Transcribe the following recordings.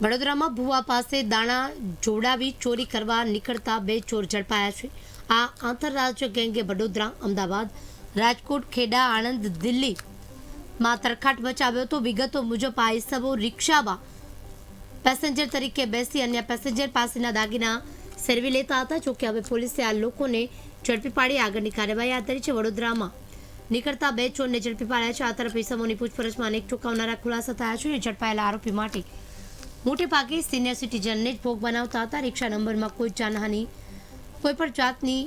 વડોદરામાં ભુવા પાસે દાણા જોડાવી ચોરી કરવા નીકળતા બે ચોર ઝડપાયા છે. આ આંતરરાજ્ય ગેંગે વડોદરા, અમદાવાદ, રાજકોટ, ખેડા, આણંદ દિલ્હી માં તરખાટ મચાવ્યો તો વિગતો મુજબ આ ઇસમો રિક્ષામાં પેસેન્જર તરીકે બેસી અન્ય પેસેન્જર પાસેના દાગીના સેરવી લેતા હતા જોકે હવે પોલીસે આ લોકોને ઝડપી પાડી આગળની કાર્યવાહી હાથ ધરી છે. વડોદરામાં નીકળતા બે ચોરને ઝડપી પાડ્યા છે. આ તરફ ઇસમોની પૂછપરછમાં અનેક ચોંકાવનારા ખુલાસા થયા છે. ઝડપાયેલા આરોપી માટે મોટે ભાગે સિનિયર સિટીઝનને જ ભોગ બનાવતા હતા. રિક્ષા નંબરમાં કોઈ જાનહાની, કોઈ પણ જાતની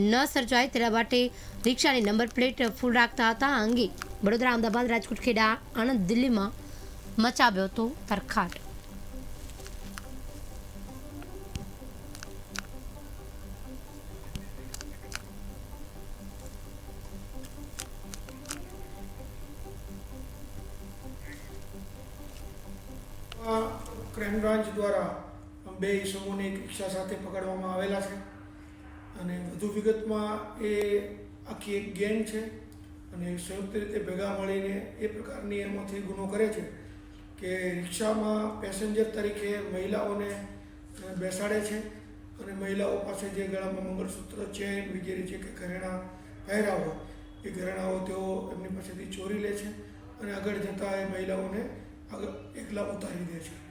ન સર્જાય તેના માટે રિક્ષાની નંબર પ્લેટ ફૂલ રાખતા હતા. આ અંગે વડોદરા અમદાવાદ રાજકોટ ખેડા આણંદ દિલ્હીમાં મચાવ્યો હતો તરખાટ. ક્રાઇમ બ્રાન્ચ દ્વારા બે ઇસમોને એક રિક્ષા સાથે પકડવામાં આવેલા છે. અને વધુ વિગતમાં એ આખી એક ગેંગ છે અને સંયુક્ત રીતે ભેગા મળીને એ પ્રકારની એમાંથી ગુનો કરે છે કે રિક્ષામાં પેસેન્જર તરીકે મહિલાઓને બેસાડે છે અને મહિલાઓ પાસે જે ગળામાં મંગળસૂત્ર, ચેન વગેરે જે કે ઘરેણાં પહેર્યા હોય, એ ઘરેણાઓ તેઓ એમની પાસેથી ચોરી લે છે અને આગળ જતાં એ મહિલાઓને આગળ એકલા ઉતારી દે છે.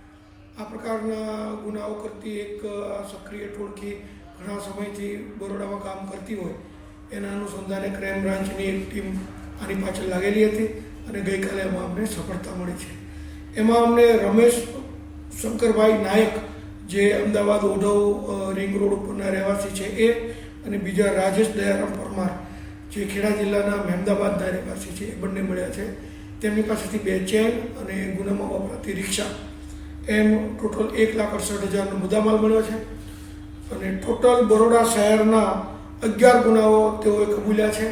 આ પ્રકારના ગુનાઓ કરતી એક સક્રિય ટોળકી ઘણા સમયથી બરોડામાં કામ કરતી હોય. એના અનુસંધાને ક્રાઇમ બ્રાન્ચની એક ટીમ આની પાછળ લાગેલી હતી અને ગઈકાલે એમાં અમને સફળતા મળી છે. એમાં અમને રમેશ શંકરભાઈ નાયક, જે અમદાવાદ ઓઢવ રિંગ રોડ ઉપરના રહેવાસી છે એ અને બીજા રાજેશ દયારામ પરમાર, જે ખેડા જિલ્લાના મહેમદાબાદના રહેવાસી છે, એ બંને મળ્યા છે. તેમની પાસેથી બે ચેન અને ગુનામાં વપરાતી રિક્ષા એમ ટોટલ એક લાખ અડસઠ હજારનો મુદ્દામાલ મળ્યો છે. અને ટોટલ બરોડા શહેરના અગિયાર ગુનાઓ તેઓએ કબૂલ્યા છે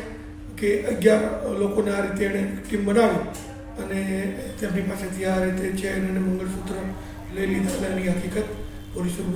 કે અગિયાર લોકોને આ રીતે એણે ટીમ બનાવી અને તેમની પાસેથી આ રીતે ચેન અને મંગળસૂત્ર લઈ લીધા. હતા એની હકીકત પોલીસે